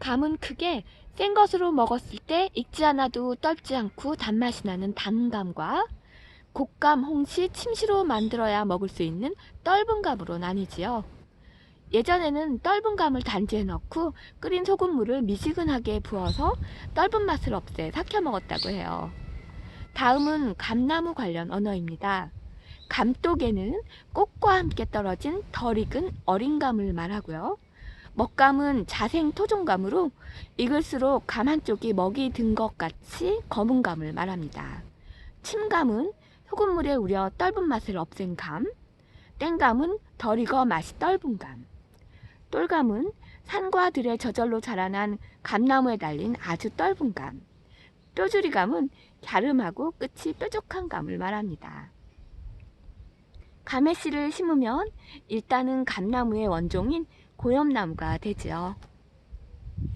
감은 크게 센 것으로 먹었을 때 익지 않아도 떫지 않고 단맛이 나는 단감과 곶감, 홍시, 침시로 만들어야 먹을 수 있는 떫은 감으로 나뉘지요. 예전에는 떫은 감을 단지에 넣고 끓인 소금물을 미지근하게 부어서 떫은 맛을 없애 삭혀 먹었다고 해요. 다음은 감나무 관련 언어입니다. 감독에는 꽃과 함께 떨어진 덜 익은 어린 감을 말하고요. 먹감은 자생 토종감으로 익을수록 감 한쪽이 먹이 든 것 같이 검은 감을 말합니다. 침감은 소금물에 우려 떫은 맛을 없앤 감, 땡감은 덜 익어 맛이 떫은 감, 똘감은 산과 들에 저절로 자라난 감나무에 달린 아주 떫은 감, 뾰주리감은 갸름하고 끝이 뾰족한 감을 말합니다. 감의 씨를 심으면 일단은 감나무의 원종인 고엽나무가 되지요.